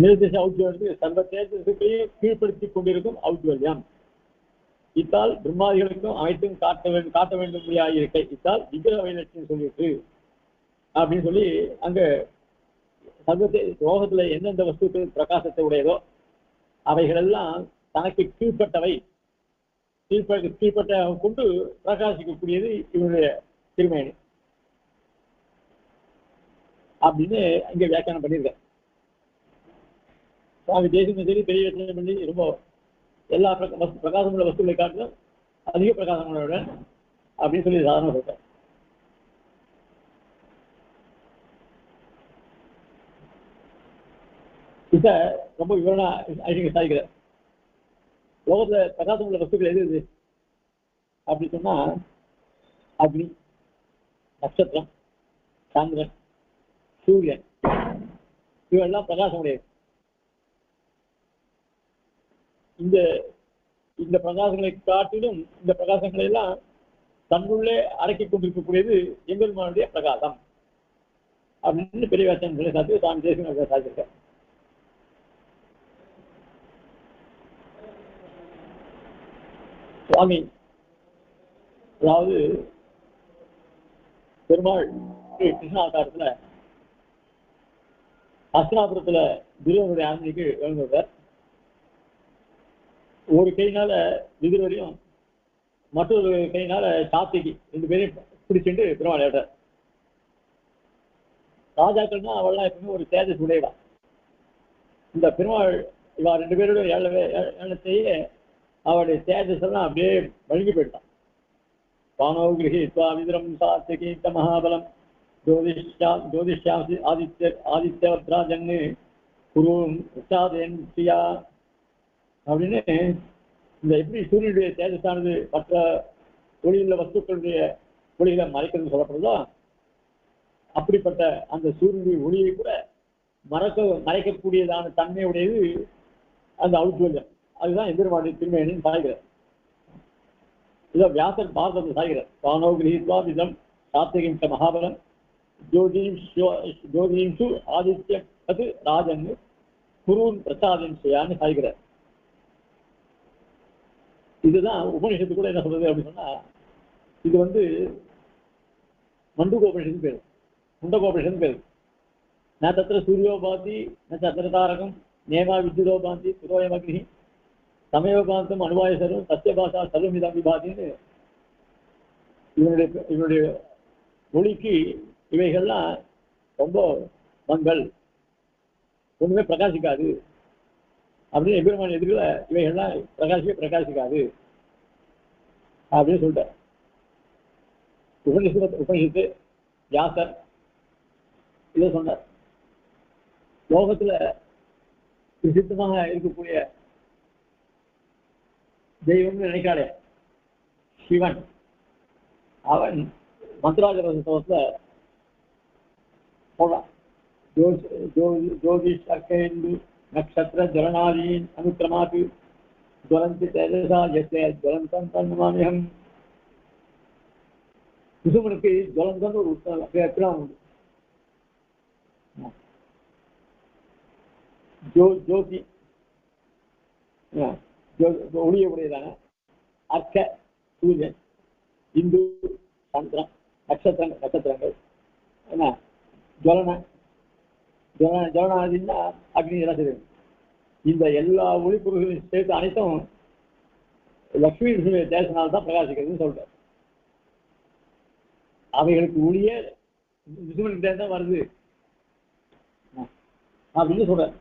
நிர்திச ஔத்யோகத்துக்கு சர்வ தேஜஸுக்கையும் கீழ்ப்படுத்திக் கொண்டிருக்கும் ஔத்யோகம் இத்தால் பிரம்மாதிகளுக்கும் அனைத்தும் காட்ட வேண்டும் காட்ட வேண்டும் இருக்கை இத்தால் விக்கிர வைலட்சியம் சொல்லிட்டு அப்படின்னு சொல்லி அங்க சர்வத்தை லோகத்துல எந்தெந்த வஸ்துக்கள் பிரகாசத்தை உடையதோ அவைகளெல்லாம் தனக்கு கீழ்ப்பட்டவை. கீழ்ப்ப கீழ்பட்ட கொண்டு பிரகாசிக்கக்கூடியது இவனுடைய திருமேனி. அப்படின்னு இங்க வியாக்கியானம் பண்ணியிருக்கேன் சுவாமி தேசியம் சரி பெரிய வியாக்கியானம் பண்ணி ரொம்ப எல்லா பிரகாசம் உள்ள வஸ்துகளை காட்டிலும் அதிக பிரகாசம் உள்ளவுடன் அப்படின்னு சொல்லி சாதனை சொல்றேன். இத ரொம்ப விவரணா ஐடிங்க சாதிக்கிறேன் லோகத்துல பிரகாசம் உள்ள வஸ்துக்கள் எது இது அப்படி சொன்னா அக்னி நட்சத்திரம் சந்திரன் சூரியன். இவெல்லாம் பிரகாசம் உடையது இந்த இந்த பிரகாசங்களை காட்டிலும் இந்த பிரகாசங்களை எல்லாம் தன்னுள்ளே அடக்கிக் கொண்டிருக்கக்கூடியது எம்பெருமானுடைய பிரகாசம். அப்படின்னு பெரிய வாசன் சாத்தி சாமி தேசிய சாதிச்சிருக்கேன் சுவாமி அதாவது பெருமாள் கிருஷ்ணா கிருஷ்ணாவதாரத்துல அஸ்தினாபுரத்துல துருவனுடைய ஆண்மைக்கு எழுந்தவர். ஒரு கையினால விதுரவரையும் மற்றொரு கையினால சாத்திக்கு ரெண்டு பேரையும் பிடிச்சிட்டு பெருமாள் ஏற்றார். ராஜாக்கள்னா அவள்லாம் எப்பவுமே ஒரு தேஜஸ் உடையவா இந்த பெருமாள் இவா ரெண்டு பேரோட ஏழவே ஏழத்தையே அவருடைய தேஜஸ் எல்லாம் அப்படியே வழுங்கி போயிட்டான். பானோ கிரகித்வா விதுரம் சாத்திகீத்த மகாபலம். ஜோதிஷ்யா ஜோதிஷ்யாசி ஆதித்ய ஆதித்யவத்ராஜன்னு குரு உச்சாதேன் ஸ்ரீயா அப்படின்னு இந்த எப்படி சூரியனுடைய தேஜஸானது மற்ற ஒளியுள்ள வஸ்துக்களுடைய ஒளிகளை மறைக்கிறது சொல்லப்படுதோ அப்படிப்பட்ட அந்த சூரியனுடைய ஒளியை கூட மறக்க மறைக்கக்கூடியதான தன்மையுடையது அந்த ஔத்வல்யம் அதுதான் எதிர்மாடி திருமையனின் சாய்கிறார் இதோ வியாசர் பாரதம் சாய்கிறார். பானோ கிரகித்வா விதம் மகாபலம். ஜோதிம் ஜோதிம்சு ஆதித்ய அது ராஜன் குருன் பிரசாதன் செய்யான்னு சாய்கிறார். இதுதான் உபநிஷத்து கூட என்ன சொல்றது அப்படின்னு சொன்னா இது வந்து மண்டுகோபனிஷன் பேரு. முண்டகோபனிஷத்து பேரு. நான் தத்திர சூரியோபாதி ந தத்திர தாரகம் நேமா வித்யுதோபாந்தி புரோயமக்னி சமயோபாந்தம் அனுவாய சர்வம் சத்தியபாஷா சர்வமிதம் விபாதின்னு இவனுடைய இவனுடைய மொழிக்கு இவைகள்லாம் ரொம்ப மங்கள். ஒண்ணுமே பிரகாசிக்காது. அப்படின்னு எபெருமான் எதிர்ல இவைகள்லாம் பிரகாசிக்கவே பிரகாசிக்காது அப்படின்னு சொல்லிட்டார் உபனிஷத்து உபனிஷத்து வியாசர் இதை சொன்னார் லோகத்துல பிரசித்தமாக இருக்கக்கூடிய தெய்வம்னு நினைக்காதே சிவன் அவன் மந்திராஜ ரசத்துல போடுறான் ஜோதிஷ் அர்க்கேந்து நக்ஷத்திர ஜலனாதீன் அனுக்கிரமாத்து ஜுவலந்தி தேஜசா எஸ்ய ஜுவலந்தம் தன்மாமியம் குசுமனுக்கு ஜுவலந்தன் ஒரு பேர் உண்டு ஜோ ஜோதி ஒளிய உடையதான அர்க்க சூரியன் இந்து சந்திரன் நட்சத்திரங்கள் நட்சத்திரங்கள் என்ன ஜுவலன ஜன ஜனநாதின்னா அக்னி எல்லாம் இந்த எல்லா ஒளிப்புறுகளையும் சேர்த்து அனைத்தும் லக்ஷ்மி விஷ்ணுடைய தேசனால் தான் பிரகாசிக்கிறதுன்னு சொல்றார். அவைகளுக்கு ஒளியே விசுவனுக்கு தான் வருது. அப்படின்னு சொல்றேன்